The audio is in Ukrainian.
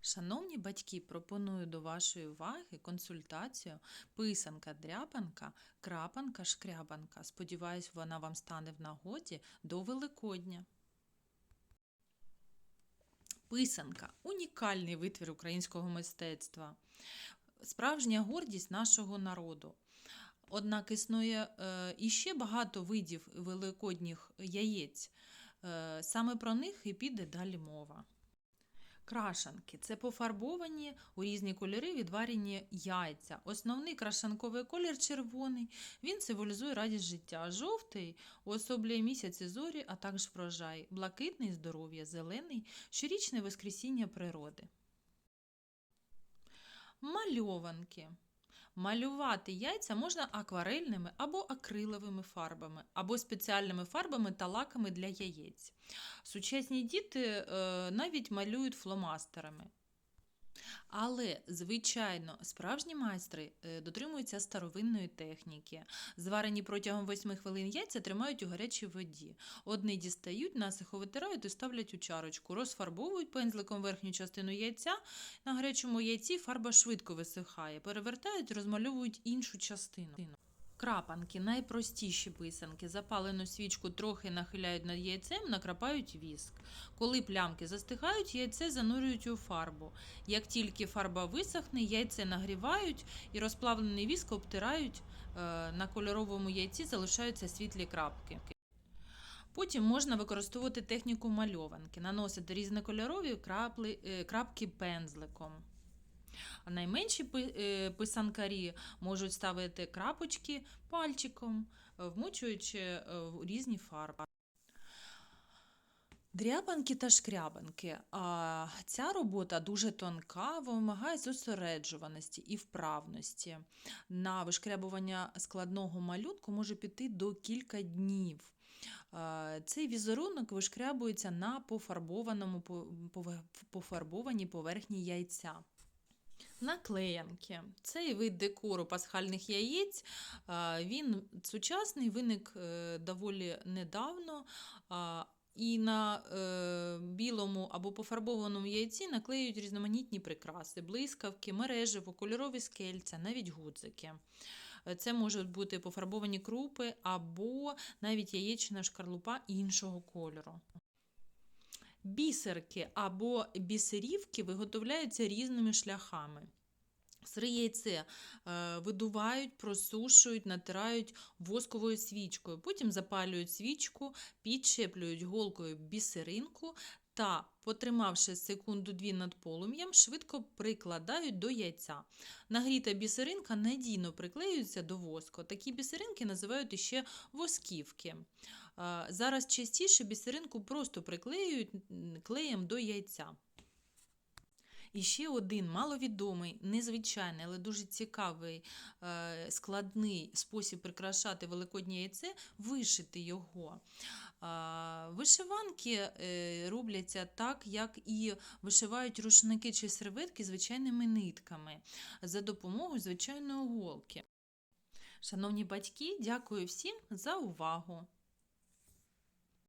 Шановні батьки, пропоную до вашої уваги консультацію писанка-дряпанка, крапанка-шкрябанка. Сподіваюсь, вона вам стане в нагоді до Великодня. Писанка унікальний витвір українського мистецтва, справжня гордість нашого народу. Однак існує е, іще багато видів великодніх яєць. Е, саме про них і піде далі мова. Крашанки це пофарбовані у різні кольори відварені яйця. Основний крашанковий колір червоний. Він символізує радість життя. Жовтий уособлює місяці зорі, а також врожай, блакитний здоров'я, зелений щорічне воскресіння природи. Мальованки. Малювати яйця можна акварельними або акриловими фарбами, або спеціальними фарбами та лаками для яєць. Сучасні діти е, навіть малюють фломастерами. Але, звичайно, справжні майстри е, дотримуються старовинної техніки. Зварені протягом 8 хвилин яйця тримають у гарячій воді. Одні дістають, насихо витирають і ставлять у чарочку, розфарбовують пензликом верхню частину яйця. На гарячому яйці фарба швидко висихає, перевертають, розмальовують іншу частину. Крапанки найпростіші писанки. Запалену свічку трохи нахиляють над яйцем, накрапають віск. Коли плямки застигають, яйце занурюють у фарбу. Як тільки фарба висохне, яйце нагрівають і розплавлений віск обтирають. Е, На кольоровому яйці залишаються світлі крапки. Потім можна використовувати техніку мальованки, наносити різнокольорові крапли, е, крапки пензликом. Найменші е, писанкарі можуть ставити крапочки пальчиком, е, вмочуючи е, в різні фарби. Дрябанки та шкрябанки. А ця робота дуже тонка, вимагає зосереджуваності і вправності. На вишкрябування складного малюнку може піти до кілька днів. Цей візерунок вишкрябується на пофарбованому, по- пофарбованій поверхні яйця. Наклеянки. Цей вид декору пасхальних яєць. Він сучасний, виник е, доволі недавно. І на е, білому або пофарбованому яйці наклеюють різноманітні прикраси, блискавки, мережево, кольорові скельця, навіть гудзики. Це можуть бути пофарбовані крупи або навіть яєчна шкарлупа іншого кольору. Бісерки або бісерівки виготовляються різними шляхами. Сире яйце е, видувають, просушують, натирають восковою свічкою. Потім запалюють свічку, підчеплюють голкою бісеринку та, потримавши секунду-дві над полум'ям, швидко прикладають до яйця. Нагріта бісеринка надійно приклеюється до воску. Такі бісеринки називають іще восківки. Зараз частіше бісеринку просто приклеюють клеєм до яйця. І ще один маловідомий, незвичайний, але дуже цікавий, е, складний спосіб прикрашати великоднє яйце вишити його. Вишиванки е, робляться так, як і вишивають рушники чи серветки звичайними нитками за допомогою звичайної голки. Шановні батьки, дякую всім за увагу!